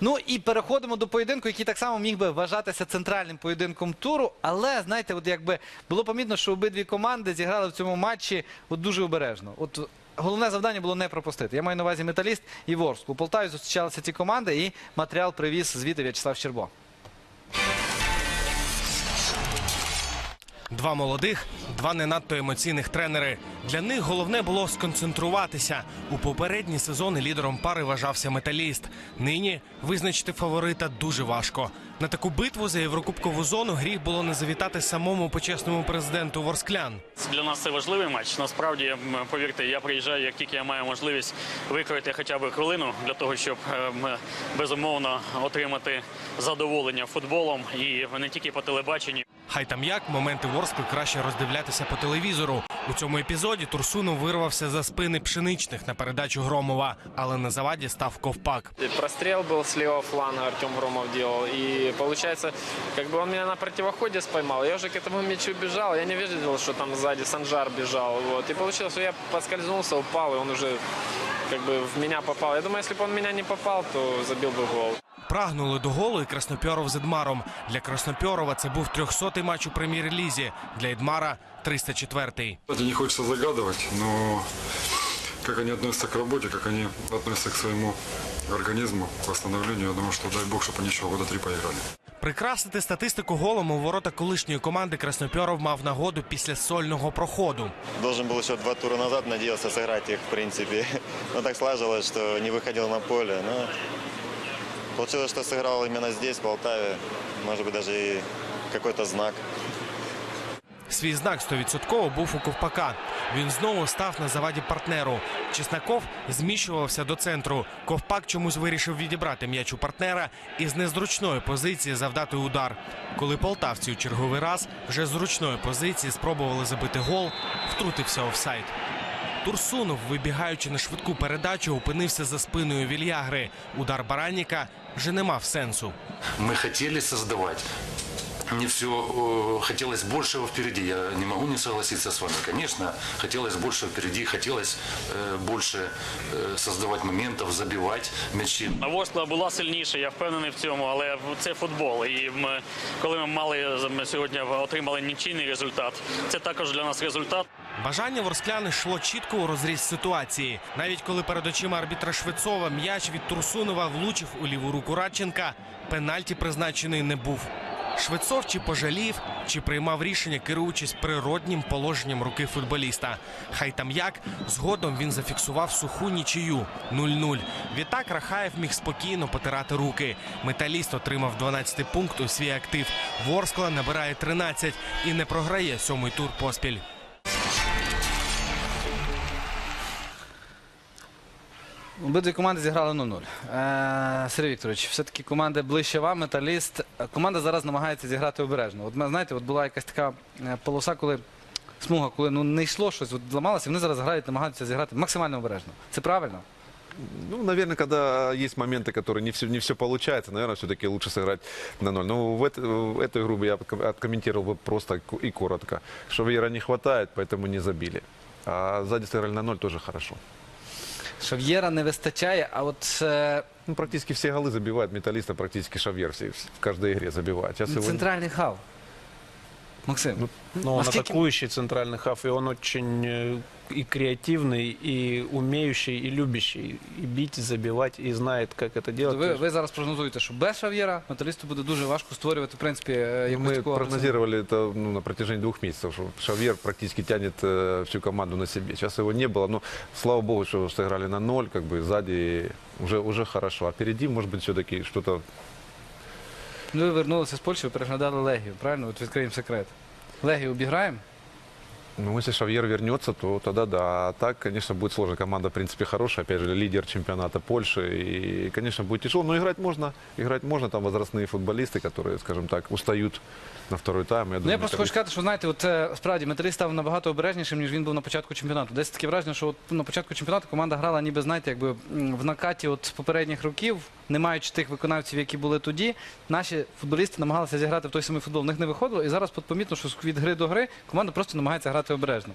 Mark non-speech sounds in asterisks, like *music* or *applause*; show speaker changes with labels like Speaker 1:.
Speaker 1: Ну і переходимо до поєдинку, який так само міг би вважатися центральним поєдинком туру. Але знаєте, от якби було помітно, що обидві команди зіграли в цьому матчі от дуже обережно. От головне завдання було не пропустити. Я маю на увазі металіст і Ворск. У Полтаві зустрічалися ці команди, і матеріал привіз звідти В'ячеслав Щербо.
Speaker 2: Два молодих, два не надто емоційних тренери. Для них головне було сконцентруватися. У попередні сезони лідером пари вважався металіст. Нині визначити фаворита дуже важко. На таку битву за єврокубкову зону гріх було не завітати самому почесному президенту Ворсклян.
Speaker 3: Для нас це важливий матч. Насправді, повірте, я приїжджаю, як тільки я маю можливість викроїти хоча б хвилину для того, щоб ем, безумовно отримати задоволення футболом і не тільки по телебаченню.
Speaker 2: Хай там як моменти Ворскли краще роздивлятися по телевізору. У цьому епізоді Турсунов вирвався за спини пшеничних на передачу Громова, але на заваді став ковпак.
Speaker 4: И Прострел был с левого фланга, Артем Громов делал. И получается, как бы он меня на противоходе споймал. Я уже к этому мячу бежал. Я не видел, что там сзади Санжар бежал. Вот. И получилось, что я поскользнулся, упал, и он уже как бы в меня попал. Я думаю, если бы он в меня не попал, то забил бы гол.
Speaker 2: Прагнули до голу і Краснопьоров з Едмаром. Для Краснопьорова це був 300-й матч у прем'єр-лізі. Для Едмара 304-й.
Speaker 5: Знаете, не хочется загадывать, но как они относятся к работе, как они относятся к своему организму, к восстановлению, я думаю, что дай бог, чтобы они еще года три поиграли.
Speaker 2: Прикрасити статистику голом у ворота колишньої команди Краснопьоров мав нагоду після сольного проходу.
Speaker 6: Должен был еще два тура назад, надеялся сыграть их, в принципе. *laughs* Но так сложилось, что не выходил на поле. Но получилось, что сыграл именно здесь, в Полтаве. Может быть, даже и какой-то знак.
Speaker 2: Свій знак 100% був у Ковпака. Він знову став на заваді партнеру. Чеснаков зміщувався до центру. Ковпак чомусь вирішив відібрати м'яч у партнера і з незручної позиції завдати удар. Коли полтавці у черговий раз вже з зручної позиції спробували забити гол, втрутився офсайд. Турсунов, вибігаючи на швидку передачу, опинився за спиною Вільягри. Удар Баранніка вже не мав сенсу.
Speaker 7: Ми хотіли создавать. Мне все хотелось большего впереди. Я не могу не согласиться с вами. Конечно, хотелось больше впереди, хотелось э, больше э, создавать моментов, забивать мячи.
Speaker 3: Ворскла була сильніша, я впевнений в цьому, але це футбол. І ми, коли ми мали ми сьогодні отримали нічийний результат, це також для нас результат.
Speaker 2: Бажання ворсклян йшло чітко у розріз ситуації. Навіть коли перед очима арбітра Швецова м'яч від Турсунова влучив у ліву руку Радченка, пенальті призначений не був. Швецов чи пожалів, чи приймав рішення, керуючись природнім положенням руки футболіста. Хай там як, згодом він зафіксував суху нічию 0-0. Відтак Рахаєв міг спокійно потирати руки. Металіст отримав 12 пункт у свій актив. Ворскла набирає 13 і не програє сьомий тур поспіль.
Speaker 1: Обидві команди зіграли 0-0. Е, Сергій Вікторович, все-таки команда ближче вам, металіст. Е, Команда зараз намагається зіграти обережно. От ми, знаєте, от була якась така е, полоса, коли смуга, коли ну, не йшло щось, от зламалося, вони зараз грають, намагаються зіграти максимально обережно. Це правильно?
Speaker 8: Ну, наверное, когда есть моменты, которые не все, не все получается, наверное, все-таки лучше сыграть на ноль. Но в, это- в эту игру бы я отко- откомментировал бы просто ку- и коротко. Шавьера не хватает, поэтому не забили. А сзади сыграли на ноль тоже хорошо.
Speaker 1: Шав'єра не вистачає, а от е,
Speaker 8: Ну, практически все голы забивает металлиста, практически Шавьер все, в каждой игре забивает. Сейчас его...
Speaker 1: центральний хав. Максим,
Speaker 9: Ну, он
Speaker 1: Наскільки-
Speaker 9: атакующий центральный хаф, и он очень э, и креативный, и умеющий, и любящий и бить, и забивать, и знает, как это делать.
Speaker 1: ви,
Speaker 9: То есть
Speaker 1: ви зараз прогнозуєте, що без Шав'єра металісту буде дуже важко створювати, в принципі, е,
Speaker 8: Ну,
Speaker 1: якусь
Speaker 8: Мы
Speaker 1: таку агресивну-
Speaker 8: прогнозировали это ну, на протяжении двух месяцев, что Шавьер практически тянет э, всю команду на себе. Сейчас его не было, но слава богу, что сыграли на ноль, как бы сзади уже, уже хорошо. А впереди, может быть, все-таки что-то
Speaker 1: Ну, Ви вернулися з Польщі, ви переглядали Легію, правильно? От відкриємо секрет. Легію обіграємо?
Speaker 8: Ну, если Шавьер вернется, то тогда да. А так, конечно, будет сложно. Команда, в принципе, хорошая. Опять же, лидер чемпионата Польши. И, конечно, будет тяжело. Но играть можно. Играть можно. Там возрастные футболисты, которые, скажем так, устают на второй тайм. Я
Speaker 1: Ну,
Speaker 8: думаю,
Speaker 1: я просто
Speaker 8: металлист-
Speaker 1: хочу сказати, що знаєте, от е, справді металіст став набагато обережнішим, ніж він був на початку чемпіонату. Десь таке враження, що от ну, на початку чемпіонату команда грала, ніби знаєте, якби м, в накаті от попередніх років, не маючи тих виконавців, які були тоді. Наші футболісти намагалися зіграти в той самий футбол. В них не виходило, і зараз помітно, що від гри до гри команда просто намагається грати обережно.